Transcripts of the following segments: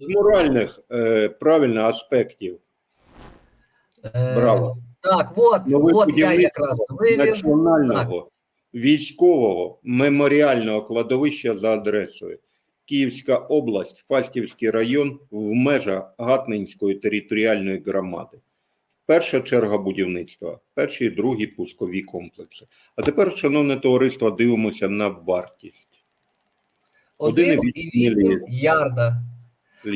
з моральних е, правильно аспектів. Е, Браво. Так, от, Нове от я якраз вивів. національного військового меморіального кладовища за адресою Київська область, Фастівський район в межах Гатнинської територіальної громади. Перша черга будівництва, перші і другі пускові комплекси. А тепер, шановне товариство, дивимося на вартість. Один один і і вісім мільйон. ярда.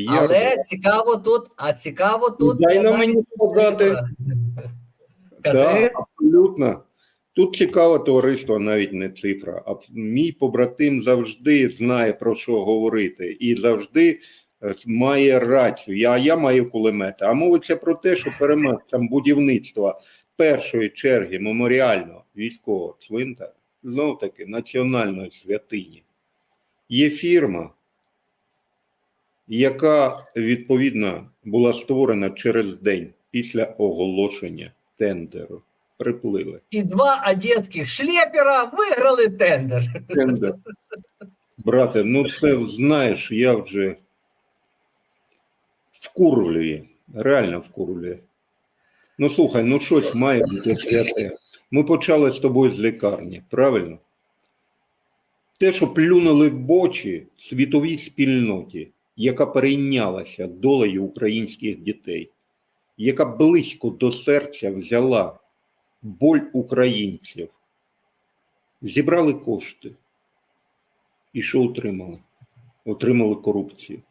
Але цікаво тут, а цікаво тут. Дай нам мені сказати. Так, абсолютно. Тут цікаве товариство, навіть не цифра. А мій побратим завжди знає про що говорити і завжди е, має рацію. Я, я маю кулемети. А мовиться про те, що переможцям будівництва першої черги меморіального військового цвинтаря, знов таки національної святині, є фірма, яка відповідно була створена через день після оголошення тендеру. Приплили. І два одеських шлепера виграли тендер. Тендер. Брате, ну це знаєш, я вже вкурвлює, реально вкурвлює. Ну слухай, ну щось має бути святе. Ми почали з тобою з лікарні, правильно? Те, що плюнули в очі світовій спільноті, яка перейнялася долею українських дітей, яка близько до серця взяла боль українців, зібрали кошти. І що отримали? Отримали корупцію.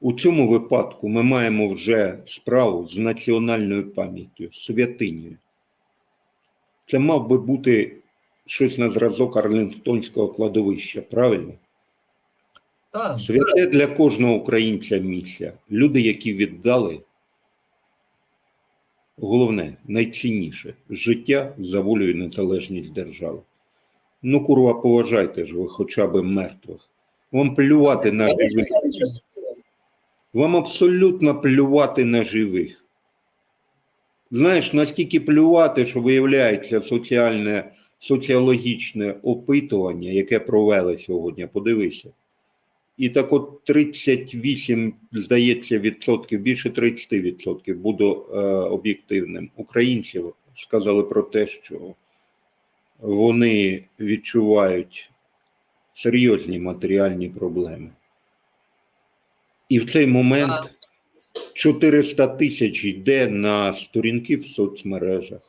У цьому випадку ми маємо вже справу з національною пам'яттю, святинею. Це мав би бути щось на зразок Арлінгтонського кладовища, правильно? Так. Святе для кожного українця місця. Люди, які віддали, головне, найцінніше життя за волю і незалежність держави. Ну, курва, поважайте ж ви хоча б мертвих. Вам плювати на живих. Вам абсолютно плювати на живих. Знаєш, настільки плювати, що виявляється соціальне, соціологічне опитування, яке провели сьогодні, подивися. І так от 38, здається, відсотків, більше 30 відсотків, буду е, об'єктивним, українців сказали про те, що вони відчувають серйозні матеріальні проблеми. І в цей момент 400 тисяч йде на сторінки в соцмережах.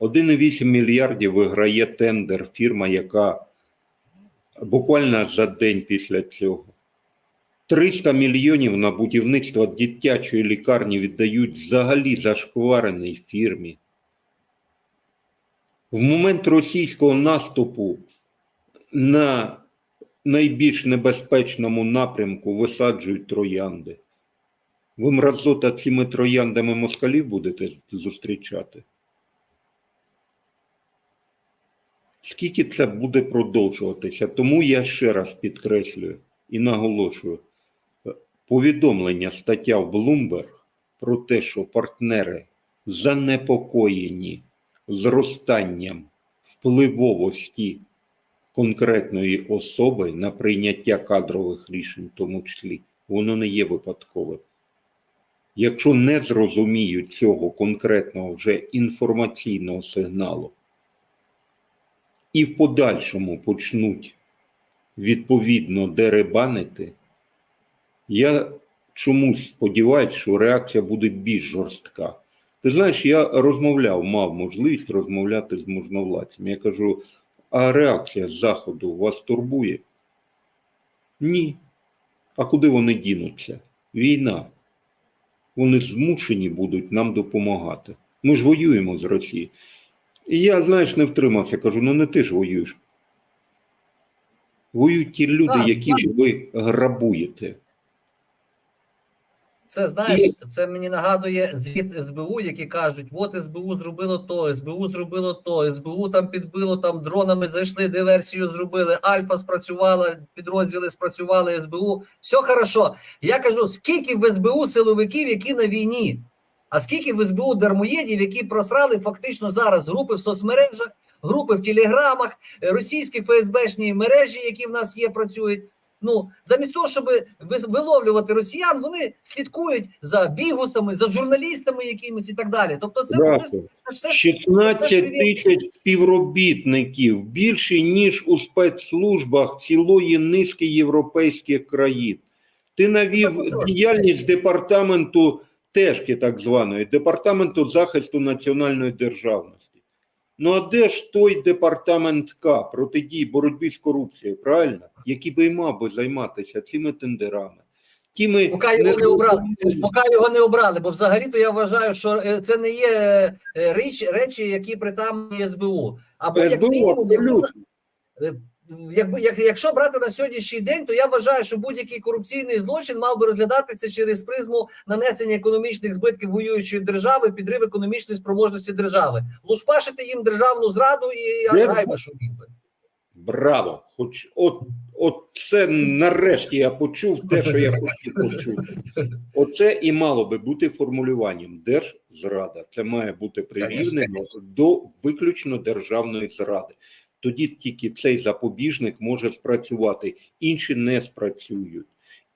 1,8 мільярдів виграє тендер фірма, яка буквально за день після цього. 300 мільйонів на будівництво дитячої лікарні віддають взагалі зашквареній фірмі. В момент російського наступу на найбільш небезпечному напрямку висаджують троянди. Ви мразота цими трояндами москалів будете зустрічати? Скільки це буде продовжуватися? Тому я ще раз підкреслюю і наголошую повідомлення стаття в Bloomberg про те, що партнери занепокоєні зростанням впливовості конкретної особи на прийняття кадрових рішень, в тому числі, воно не є випадковим. Якщо не зрозуміють цього конкретного вже інформаційного сигналу, і в подальшому почнуть відповідно деребанити, я чомусь сподіваюся, що реакція буде більш жорстка. Ти знаєш, я розмовляв, мав можливість розмовляти з можновладцями. Я кажу, а реакція з Заходу вас турбує? Ні. А куди вони дінуться? Війна. Вони змушені будуть нам допомагати. Ми ж воюємо з Росією. І я, знаєш, не втримався, кажу, ну не ти ж воюєш. Воюють ті люди, Так, які так. ви грабуєте. Це знаєш, це мені нагадує звіт СБУ, які кажуть: от СБУ зробило то, СБУ зробило то, СБУ там підбило там дронами, зайшли, диверсію зробили, Альфа спрацювала, підрозділи спрацювали, СБУ. Все хорошо. Я кажу, скільки в СБУ силовиків, які на війні, а скільки в СБУ дармоєдів, які просрали фактично зараз групи в соцмережах, групи в телеграмах, е, російські ФСБшні мережі, які в нас є, працюють. Ну замість того, щоб виловлювати росіян, вони слідкують за бігусами, за журналістами якимись і так далі. Тобто, це, це все 16 тисяч співробітників більше ніж у спецслужбах цілої низки європейських країн. Ти навів діяльність департаменту тежки, так званої, департаменту захисту національної державності. Ну а де ж той департамент К протидії боротьбі з корупцією, правильно? Який би мав би займатися цими тендерами? Тими Поки його не обрали, поки його не обрали, бо взагалі-то я вважаю, що е, це не є е, річ, речі, які притаманні СБУ. Або як мінімум, абсолютно. Якби як, якщо брати на сьогоднішній день, то я вважаю, що будь-який корупційний злочин мав би розглядатися через призму нанесення економічних збитків воюючої держави, підрив економічної спроможності держави, лушпашити їм державну зраду і Де- гайби шумів би. Браво! Хоч от, от це нарешті я почув те, що я хотів почути. Оце і мало би бути формулюванням. Держзрада. Це має бути прирівнено до виключно державної зради. Тоді тільки цей запобіжник може спрацювати, інші не спрацюють.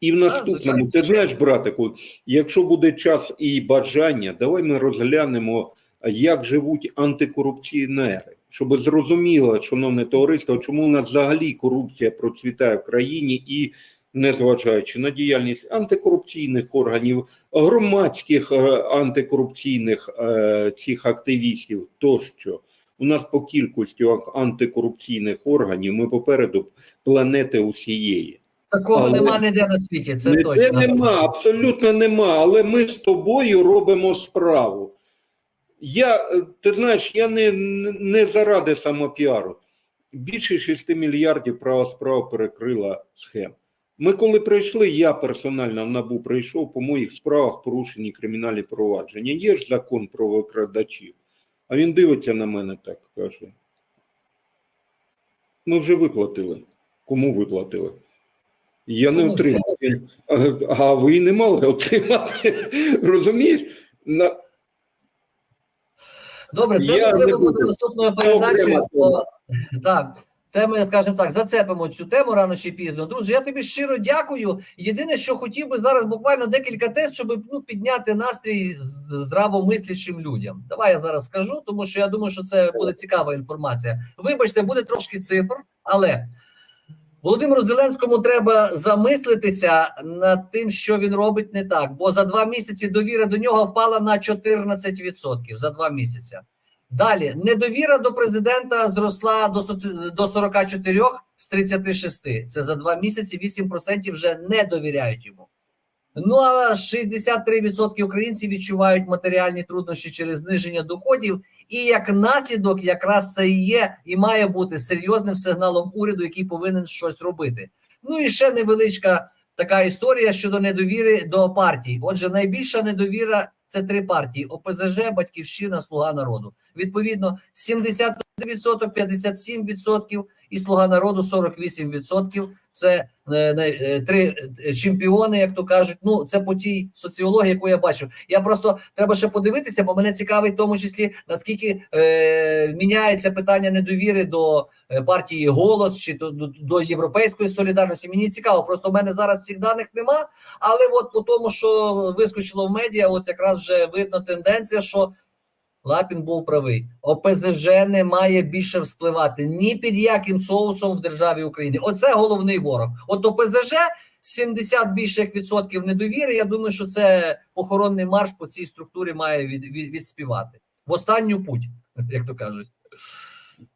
І в наступному, ти знаєш, братику, якщо буде час і бажання, давай ми розглянемо, як живуть антикорупціонери, щоб зрозуміло, шановне товариство, чому у нас взагалі корупція процвітає в країні і незважаючи на діяльність антикорупційних органів, громадських е, антикорупційних е, цих активістів, тощо. У нас по кількості антикорупційних органів ми попереду планети усієї. Такого Але- нема ніде на світі. Це Ніде точно. нема, абсолютно нема, але ми з тобою робимо справу. Я, е, ти знаєш, я не, не заради самопіару. Більше 6 мільярдів права справа перекрила схем. Ми коли прийшли, я персонально в НАБУ прийшов, по моїх справах порушені кримінальні провадження. Є ж закон про викрадачів. А він дивиться на мене так, каже. Ми вже виплатили. Кому виплатили? Я не отримав. А, ви не мали отримати. Розумієш? На, Добре, це Я можливо будемо тема. О, Так, це ми, скажімо так, зацепимо цю тему рано чи пізно. Друже, я тобі щиро дякую. Єдине, що хотів би зараз буквально декілька тез, щоб ну, підняти настрій здравомислячим людям. Давай я зараз скажу, тому що я думаю, що це буде цікава інформація. Вибачте, буде трошки цифр, але Володимиру Зеленському треба замислитися над тим, що він робить не так. Бо за два місяці довіра до нього впала на 14% за два місяці. Далі недовіра до президента зросла до до 44 з 36. Це за два місяці 8% вже не довіряють йому. Ну а 63% українців відчувають матеріальні труднощі через зниження доходів, і як наслідок, якраз це і є і має бути серйозним сигналом уряду, який повинен щось робити. Ну і ще невеличка така історія щодо недовіри до партій. Отже, найбільша недовіра це три партії: ОПЗЖ, Батьківщина, Слуга народу. Відповідно, 71%, 57% і Слуга народу 48%. Це е, е, три е, чемпіони, як то кажуть. Ну це по тій соціології, яку я бачив. Я просто треба ще подивитися, бо мене цікавить в тому числі наскільки е, міняється питання недовіри до е, партії голос чи до, до, до європейської солідарності. Мені цікаво, просто в мене зараз цих даних нема. Але от по тому, що вискочило в медіа, от якраз вже видно тенденція, що Лапін був правий. ОПЗЖ не має більше вспливати ні під яким соусом в державі України. Оце головний ворог. От ОПЗЖ 70 більше як відсотків недовіри. Я думаю, що це похоронний марш по цій структурі має від, від, відспівати в останню путь, як то кажуть.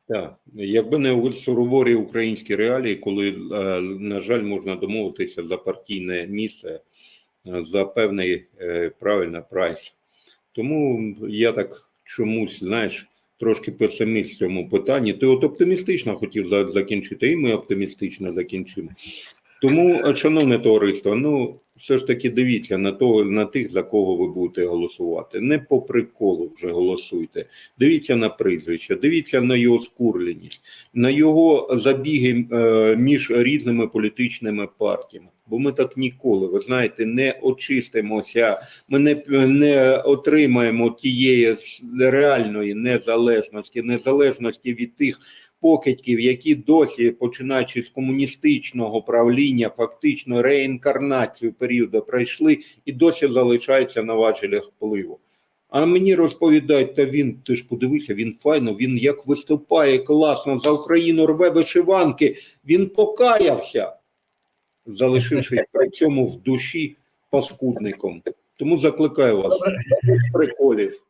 Так, якби не у сурові українські реалії, коли, е, на жаль, можна домовитися за партійне місце е, за певний е, правильно прайс. Тому я так чомусь, знаєш, трошки песиміст в цьому питанні. Ти от оптимістично хотів закінчити, і ми оптимістично закінчимо. Тому, е, шановне товариство, ну все ж таки дивіться на того, на тих, за кого ви будете голосувати. Не по приколу вже голосуйте. Дивіться на прізвище, дивіться на його скурленість, на його забіги е, між різними політичними партіями. Бо ми так ніколи, ви знаєте, не очистимося, ми не, не отримаємо тієї реальної незалежності, незалежності від тих покидьків, які досі, починаючи з комуністичного правління, фактично реінкарнацію періоду пройшли і досі залишаються на важелях впливу. А мені розповідають, та він, ти ж подивися, він файно, він як виступає класно за Україну рве вишиванки, він покаявся, залишившись при цьому в душі паскудником. Тому закликаю вас, приколів.